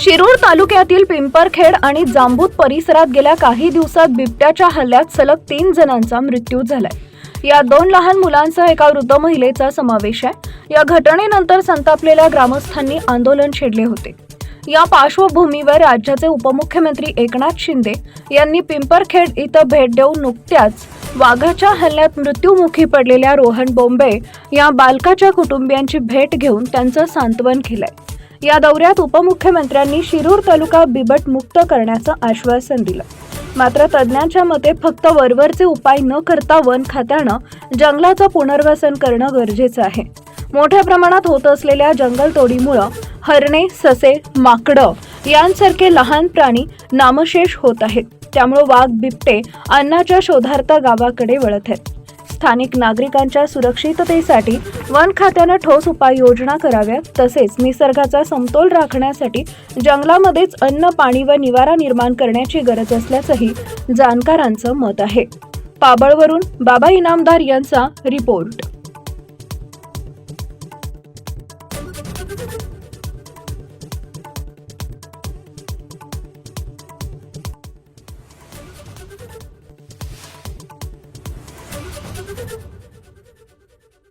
शिरूर तालुक्यातील पिंपरखेड आणि जांबूत परिसरात गेल्या काही दिवसात बिबट्याच्या हल्ल्यात सलग तीन जणांचा मृत्यू झालाय. या दोन लहान मुलांसह एका वृद्ध महिलेचा समावेश आहे. या घटनेनंतर संतापलेल्या ग्रामस्थांनी आंदोलन छेडले होते. या पार्श्वभूमीवर राज्याचे उपमुख्यमंत्री एकनाथ शिंदे यांनी पिंपरखेड इथं भेट देऊन नुकत्याच वाघाच्या हल्ल्यात मृत्यूमुखी पडलेल्या रोहन बोंबे या बालकाच्या कुटुंबियांची भेट घेऊन त्यांचं सांत्वन केलंय. या दौऱ्यात उपमुख्यमंत्र्यांनी शिरूर तालुका बिबट मुक्त करण्याचं आश्वासन दिलं. मात्र तज्ज्ञांच्या मते फक्त वरवरचे उपाय न करता वन खात्यानं जंगलाचं पुनर्वसन करणं गरजेचं आहे. मोठ्या प्रमाणात होत असलेल्या जंगलतोडीमुळं हरणे ससे माकडं यांसारखे लहान प्राणी नामशेष होत आहेत. त्यामुळं वाघ बिबटे अन्नाच्या शोधार्थ गावाकडे वळत आहेत. स्थानिक नागरिकांच्या सुरक्षिततेसाठी वन खात्यानं ठोस उपाययोजना कराव्यात. तसेच निसर्गाचा समतोल राखण्यासाठी जंगलामध्येच अन्न पाणी व निवारा निर्माण करण्याची गरज असल्याचंही जाणकारांचं मत आहे. पाबळवरून बाबा इनामदार यांचा रिपोर्ट. you